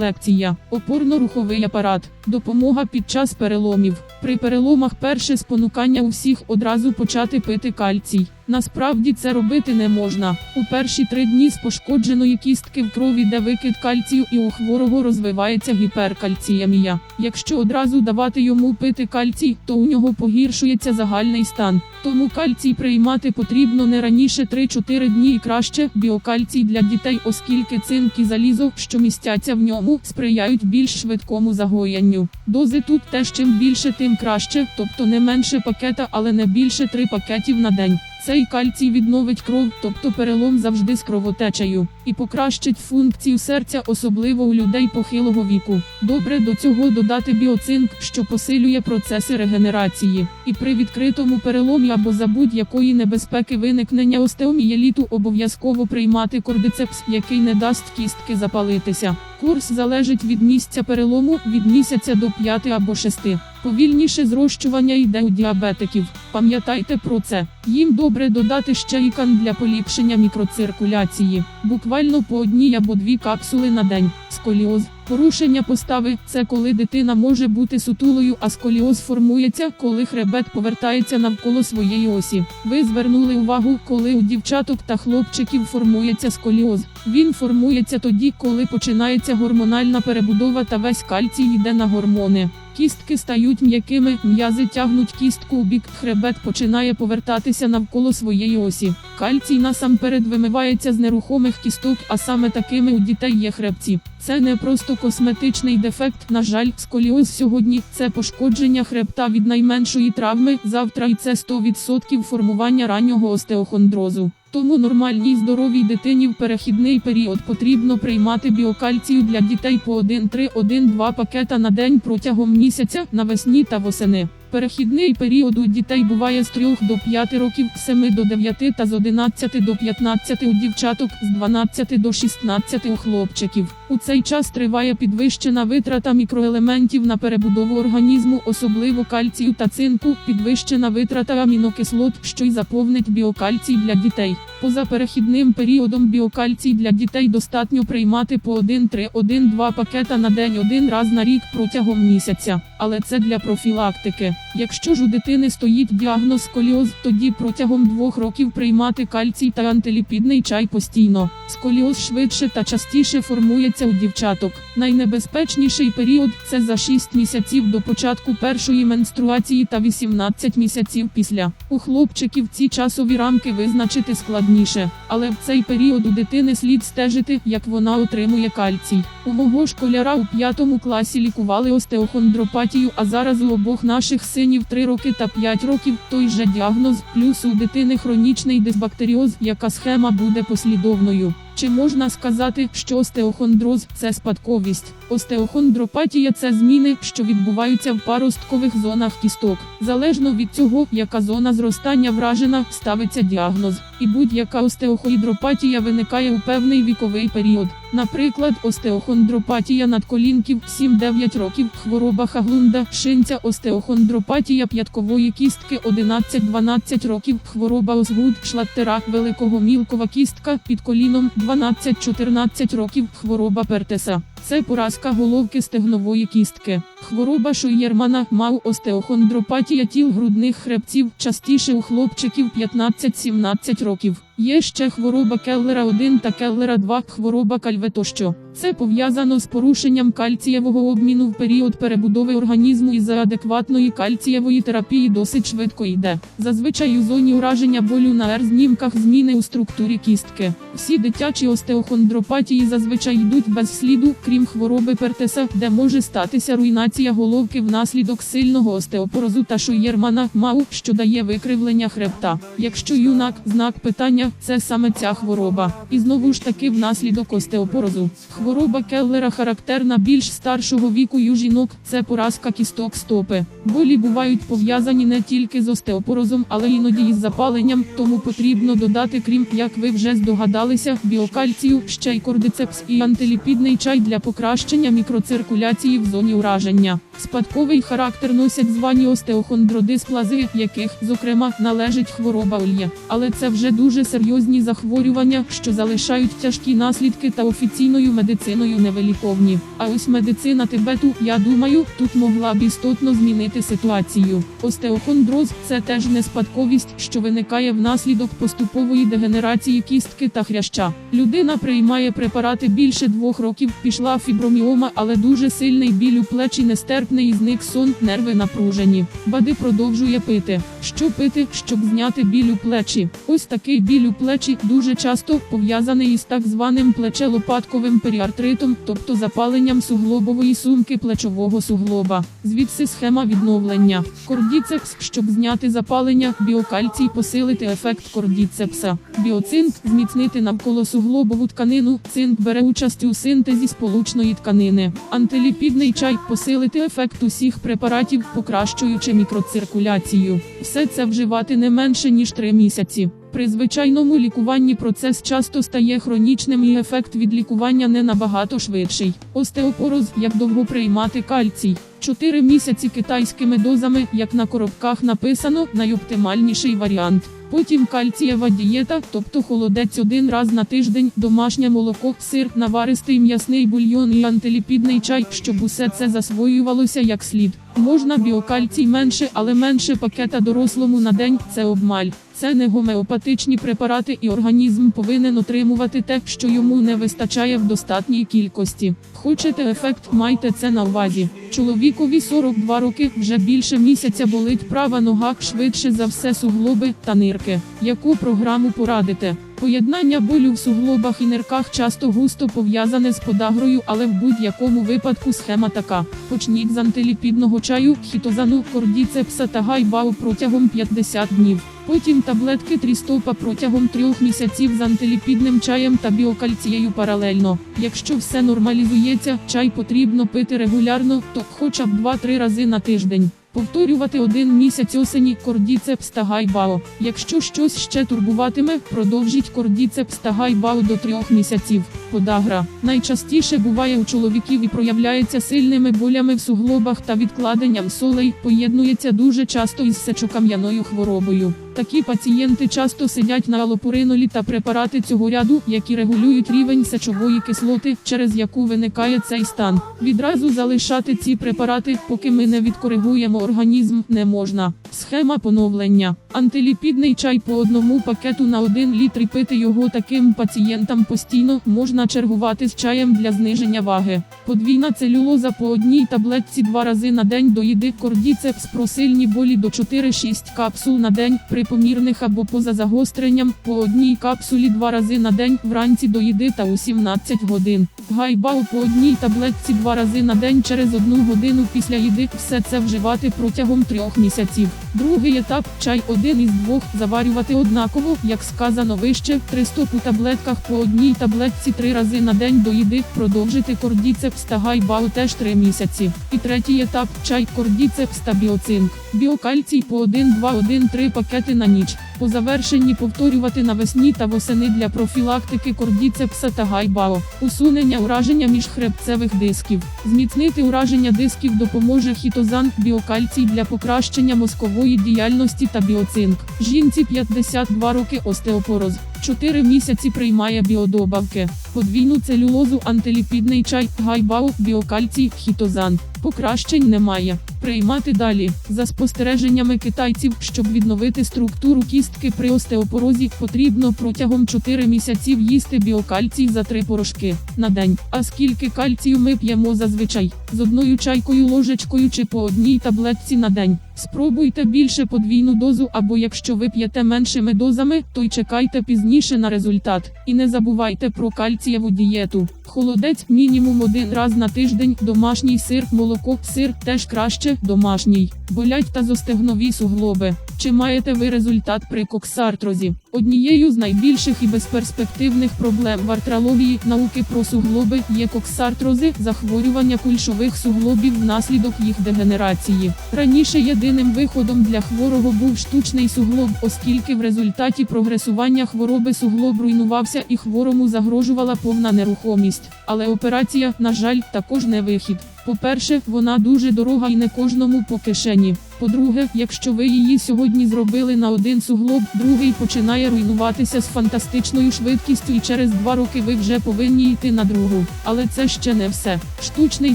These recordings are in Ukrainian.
флекція, опорно-руховий апарат, допомога під час переломів. При переломах перше спонукання у всіх одразу почати пити кальцій. Насправді це робити не можна. У перші три дні з пошкодженої кістки в крові йде викид кальцію і у хворого розвивається гіперкальціємія. Якщо одразу давати йому пити кальцій, то у нього погіршується загальний стан. Тому кальцій приймати потрібно не раніше 3-4 дні і краще біокальцій для дітей, оскільки цинк і залізо, що містяться в ньому, сприяють більш швидкому загоєнню. Дози тут теж чим більше, тим краще, тобто не менше пакета, але не більше 3 пакетів на день. Цей кальцій відновить кров, тобто перелом завжди з кровотечею, і покращить функцію серця, особливо у людей похилого віку. Добре до цього додати біоцинк, що посилює процеси регенерації. І при відкритому переломі або за будь-якої небезпеки виникнення остеомієліту обов'язково приймати кордицепс, який не дасть кістки запалитися. Курс залежить від місця перелому від місяця до 5 або 6. Повільніше зрощування йде у діабетиків. Пам'ятайте про це. Їм добре додати ще ікан для поліпшення мікроциркуляції. Буквально по одній або дві капсули на день. Сколіоз. Порушення постави це коли дитина може бути сутулою, а сколіоз формується, коли хребет повертається навколо своєї осі. Ви звернули увагу, коли у дівчаток та хлопчиків формується сколіоз. Він формується тоді, коли починається гормональна перебудова та весь кальцій йде на гормони. Кістки стають м'якими, м'язи тягнуть кістку у бік, хребет починає повертатися навколо своєї осі. Кальцій насамперед вимивається з нерухомих кісток, а саме такими у дітей є хребці. Це не просто косметичний дефект. На жаль, сколіоз сьогодні це пошкодження хребта від найменшої травми. Завтра і це 100% формування раннього остеохондрозу. Тому нормальній здоровій дитині в перехідний період потрібно приймати біокальцію для дітей по 1-3-1-2 пакета на день протягом місяця навесні та восени. Перехідний період у дітей буває з 3 до 5 років, з 7 до 9 та з 11 до 15 у дівчаток, з 12 до 16 у хлопчиків. У цей час триває підвищена витрата мікроелементів на перебудову організму, особливо кальцію та цинку, підвищена витрата амінокислот, що й заповнить біокальцій для дітей. Поза перехідним періодом біокальцій для дітей достатньо приймати по 1-3-1-2 пакета на день один раз на рік протягом місяця. Але це для профілактики. Якщо ж у дитини стоїть діагноз сколіоз, тоді протягом двох років приймати кальцій та антиліпідний чай постійно. Сколіоз швидше та частіше формується у дівчаток. Найнебезпечніший період це за 6 місяців до початку першої менструації та 18 місяців після. У хлопчиків ці часові рамки визначити складніше, але в цей період у дитини слід стежити, як вона отримує кальцій. У мого школяра у п'ятому класі лікували остеохондропатію, а зараз у обох наших синів 3 роки та 5 років той же діагноз, плюс у дитини хронічний дисбактеріоз, яка схема буде послідовною. Чи можна сказати, що остеохондроз це спадковість? Остеохондропатія це зміни, що відбуваються в паросткових зонах кісток. Залежно від цього, яка зона зростання вражена, ставиться діагноз. І будь-яка остеохондропатія виникає у певний віковий період. Наприклад, остеохондропатія надколінків 7-9 років, хвороба Хаглунда, шинця, остеохондропатія п'яткової кістки 11-12 років, хвороба озгуд, шлаттера, великого мілкова кістка під коліном 12-14 років, хвороба пертеса. Це поразка головки стегнової кістки. Хвороба Шойєрмана мав остеохондропатія тіл грудних хребців, частіше у хлопчиків 15-17 років. Є ще хвороба Келлера 1 та Келлера 2, хвороба кальве тощо. Це пов'язано з порушенням кальцієвого обміну в період перебудови організму і за адекватної кальцієвої терапії досить швидко йде. Зазвичай у зоні ураження болю на Р-знімках зміни у структурі кістки. Всі дитячі остеохондропатії зазвичай йдуть без сліду, крім хвороби пертеса, де може статися руйнація головки внаслідок сильного остеопорозу та шуєрмана мау, що дає викривлення хребта. Якщо юнак, знак питання, це саме ця хвороба. І знову ж таки внаслідок остеопорозу. Хвороба Келлера характерна більш старшого віку у жінок, це поразка кісток стопи. Болі бувають пов'язані не тільки з остеопорозом, але іноді із запаленням, тому потрібно додати, крім як ви вже здогадалися, біокальцію, ще й кордицепс і антиліпідний чай для покращення мікроциркуляції в зоні ураження. Спадковий характер носять звані остеохондродисплази, яких, зокрема, належить хвороба Ольє. Але це вже дуже серйозні захворювання, що залишають тяжкі наслідки та офіційною медициною невиліковні. А ось медицина Тибету, я думаю, тут могла б істотно змінити ситуацію. Остеохондроз це теж не спадковість, що виникає внаслідок поступової дегенерації кістки та хряща. Людина приймає препарати більше двох років, пішла фіброміома, але дуже сильний біль у плечі, нестерпний і зник сон, нерви напружені. Бади продовжує пити. Що пити, щоб зняти біль у плечі? Ось такий біль у плечі дуже часто пов'язаний із так званим плечелопатковим періартритом, тобто запаленням суглобової сумки плечового суглоба. Звідси схема відновлення. Кордіцепс, щоб зняти запалення, біокальцій посилити ефект кордіцепса. Біоцинк зміцнити навколо суглобову тканину. Цинк бере участь у синтезі сполучної тканини. Антиліпідний чай посилити ефект усіх препаратів, покращуючи мікроциркуляцію. Все це вживати не менше ніж 3 місяці. При звичайному лікуванні процес часто стає хронічним і ефект від лікування не набагато швидший. Остеопороз як довго приймати кальцій. 4 місяці китайськими дозами, як на коробках написано, найоптимальніший варіант. Потім кальцієва дієта, тобто холодець один раз на тиждень, домашнє молоко, сир, наваристий м'ясний бульйон і антиліпідний чай, щоб усе це засвоювалося як слід. Можна біокальцій менше, але менше пакета дорослому на день це обмаль. Це не гомеопатичні препарати, і організм повинен отримувати те, що йому не вистачає в достатній кількості. Хочете ефект, майте це на увазі. Чоловікові 42 роки вже більше місяця болить права нога, швидше за все суглоби та нирки. Яку програму порадите? Поєднання болю в суглобах і нирках часто густо пов'язане з подагрою, але в будь-якому випадку схема така: почніть з антиліпідного чаю, хітозану, кордіцепса та гайбау протягом 50 днів. Потім таблетки трістопа протягом трьох місяців з антиліпідним чаєм та біокальцією паралельно. Якщо все нормалізується, чай потрібно пити регулярно, то хоча б 2-3 рази на тиждень. Повторювати один місяць осені кордіцепс та гайбао. Якщо щось ще турбуватиме, продовжіть кордіцепс та гайбао до трьох місяців. Подагра найчастіше буває у чоловіків і проявляється сильними болями в суглобах та відкладенням солей, поєднується дуже часто із сечокам'яною хворобою. Такі пацієнти часто сидять на алопуринолі та препарати цього ряду, які регулюють рівень сечової кислоти, через яку виникає цей стан. Відразу залишати ці препарати, поки ми не відкоригуємо організм, не можна. Схема поновлення. Антиліпідний чай по одному пакету на 1 літр і пити його таким пацієнтам постійно можна чергувати з чаєм для зниження ваги. Подвійна целюлоза по одній таблетці два рази на день до їди кордіцепс про сильні болі до 4-6 капсул на день при помірних або поза загостренням по одній капсулі два рази на день вранці до їди та у 17 годин. Гайбау по одній таблетці два рази на день через одну годину після їди. Все це вживати протягом трьох місяців. Другий етап чай один із двох заварювати однаково, як сказано вище, 300 у таблетках по одній таблетці три рази на день до їди, продовжити кордіцепс та гайбау теж 3 місяці. І третій етап чай кордіцепс та біоцинк. Біокальцій по 1-2-1-3 пакети на ніч. По завершенні повторювати навесні та восени для профілактики кордіцепса та гайбао. Усунення ураження міжхребцевих дисків. Зміцнити ураження дисків допоможе хітозан, біокальцій для покращення мозкової діяльності та біоцинк. Жінці 52 роки остеопороз. 4 місяці приймає біодобавки. Подвійну целюлозу, антиліпідний чай, гайбау, біокальцій, хітозан. Покращень немає. Приймати далі. За спостереженнями китайців, щоб відновити структуру кістки при остеопорозі, потрібно протягом 4 місяців їсти біокальцій за 3 порошки на день. А скільки кальцію ми п'ємо зазвичай? З одною чайкою ложечкою чи по одній таблетці на день. Спробуйте більше подвійну дозу, або якщо ви п'єте меншими дозами, то й чекайте пізніше на результат. І не забувайте про кальцієву дієту. Холодець мінімум один раз на тиждень, домашній сир, молоко, сир теж краще, домашній. Болять та зостегнові суглоби. Чи маєте ви результат при коксартрозі? Однією з найбільших і безперспективних проблем в артрології науки про суглоби є коксартрози, захворювання кульшових суглобів внаслідок їх дегенерації. Раніше єдиним виходом для хворого був штучний суглоб, оскільки в результаті прогресування хвороби суглоб руйнувався і хворому загрожувала повна нерухомість. Але операція, на жаль, також не вихід. По-перше, вона дуже дорога і не кожному по кишені. По-друге, якщо ви її сьогодні зробили на один суглоб, другий починає руйнуватися з фантастичною швидкістю, і через два роки ви вже повинні йти на другу. Але це ще не все. Штучний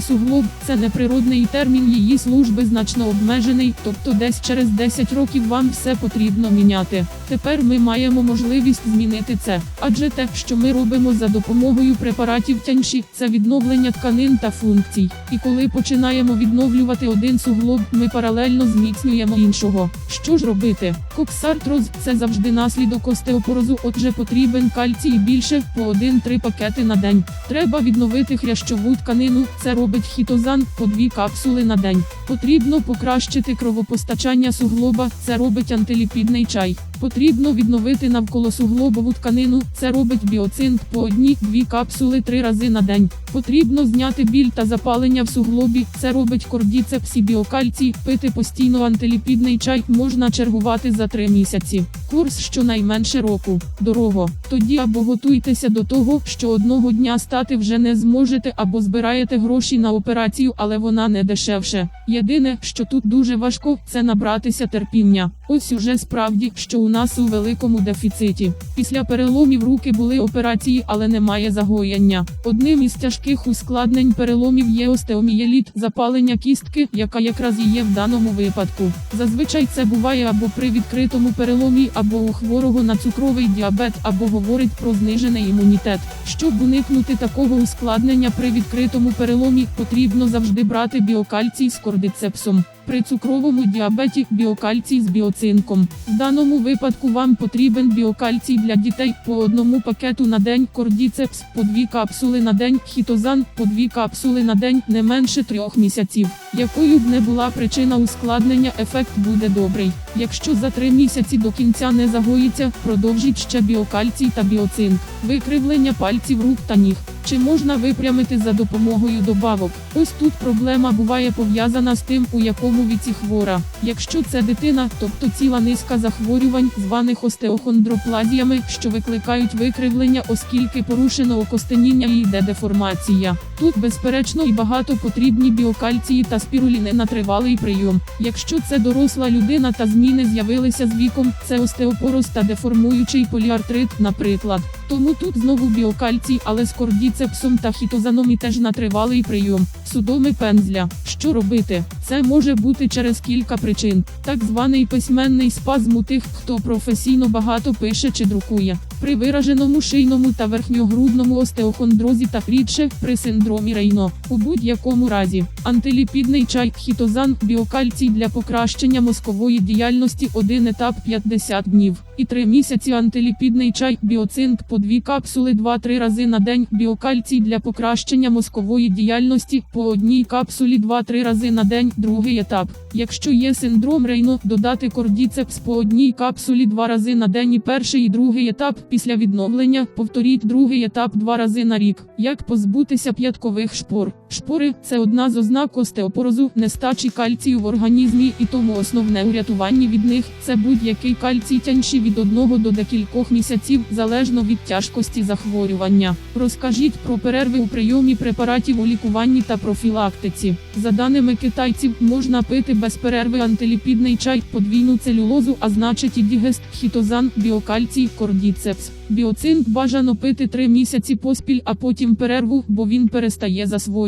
суглоб це неприродний термін її служби значно обмежений, тобто десь через 10 років вам все потрібно міняти. Тепер ми маємо можливість змінити це. Адже те, що ми робимо за допомогою препаратів тяньші, це відновлення тканин та функцій. І коли починаємо відновлювати один суглоб, ми паралельно зміцнюємо іншого. Що ж робити? Коксартроз це завжди наслідок остеопорозу, отже потрібен кальцій більше по 1-3 пакети на день. Треба відновити хрящову тканину, це робить хітозан по 2 капсули на день. Потрібно покращити кровопостачання суглоба, це робить антиліпідний чай. Потрібно відновити навколосуглобову тканину, це робить біоцинк по одній-дві капсули три рази на день. Потрібно зняти біль та запалення в суглобі, це робить кордіцепс і біокальцій. Пити постійно антиліпідний чай можна чергувати за три місяці. Курс щонайменше року. Дорого. Тоді або готуйтеся до того, що одного дня стати вже не зможете, або збираєте гроші на операцію, але вона не дешевше. Єдине, що тут дуже важко, це набратися терпіння. Ось уже справді, що у нас у великому дефіциті. Після переломів руки були операції, але немає загоєння. Одним із тяжких ускладнень переломів є остеомієліт, запалення кістки, яка якраз і є в даному випадку. Зазвичай це буває або при відкритому переломі, або у хворого на цукровий діабет, або говорить про знижений імунітет. Щоб уникнути такого ускладнення при відкритому переломі, потрібно завжди брати біокальцій з кордицепсом. При цукровому діабеті біокальцій з біоцинком. В даному випадку вам потрібен біокальцій для дітей по одному пакету на день, кордіцепс по дві капсули на день, хітозан по дві капсули на день не менше трьох місяців. Якою б не була причина ускладнення, ефект буде добрий. Якщо за три місяці до кінця не загоїться, продовжіть ще біокальцій та біоцинк, викривлення пальців рук та ніг. Чи можна випрямити за допомогою добавок? Ось тут проблема буває пов'язана з тим, у якому віці хвора. Якщо це дитина, тобто ціла низка захворювань, званих остеохондроплазіями, що викликають викривлення, оскільки порушено окостеніння і йде деформація. Тут, безперечно, і багато потрібні біокальції та спіруліни на тривалий прийом. Якщо це доросла людина та зміни з'явилися з віком, це остеопороз та деформуючий поліартрит, наприклад. Тому тут знову біокальцій, але з кордіцепсом та хітозаном і теж на тривалий прийом. Судоми пензля. Що робити? Це може бути через кілька причин. Так званий письменний спазм у тих, хто професійно багато пише чи друкує. При вираженому шийному та верхньогрудному остеохондрозі та рідше при синдромі Рейно. У будь-якому разі, антиліпідний чай, хітозан, біокальцій для покращення мозкової діяльності один етап 50 днів. І 3 місяці антиліпідний чай, біоцинк по 2 капсули 2-3 рази на день, біокальцій для покращення мозкової діяльності по одній капсулі 2-3 рази на день, другий етап. Якщо є синдром Рейно, додати кордіцепс по одній капсулі 2 рази на день і перший і другий етап після відновлення, повторіть другий етап два рази на рік. Як позбутися п'яткових шпор? Шпори це одна з ознак остеопорозу, нестачі кальцію в організмі, і тому основне у рятуванні від них це будь-який кальцій тяньші від одного до декількох місяців, залежно від тяжкості захворювання. Розкажіть про перерви у прийомі препаратів у лікуванні та профілактиці. За даними китайців, можна пити без перерви антиліпідний чай, подвійну целюлозу, а значить і дігест, хітозан, біокальцій, кордіцепс. Біоцинк бажано пити 3 місяці поспіль, а потім перерву, бо він перестає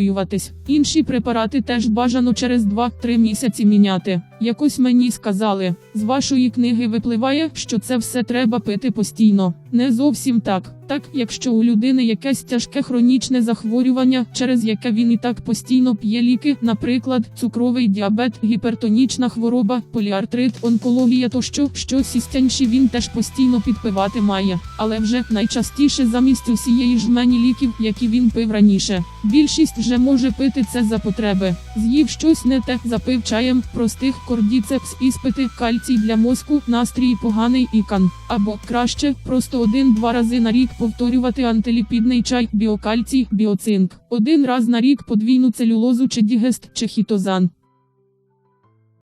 засвоюватись. Інші препарати теж бажано через 2-3 місяці міняти. Якось мені сказали, з вашої книги випливає, що це все треба пити постійно. Не зовсім так. Так, якщо у людини якесь тяжке хронічне захворювання, через яке він і так постійно п'є ліки, наприклад, цукровий діабет, гіпертонічна хвороба, поліартрит, онкологія тощо, щось із він теж постійно підпивати має, але вже найчастіше замість усієї жмені ліків, які він пив раніше. Більшість вже може пити це за потреби. З'їв щось не те, запив чаєм, простих кордіцепс іспити, кальцій для мозку, настрій поганий ікан. Або краще, просто один-два рази на рік повторювати антиліпідний чай, біокальцій, біоцинк. Один раз на рік подвійну целюлозу чи дігест чи хітозан.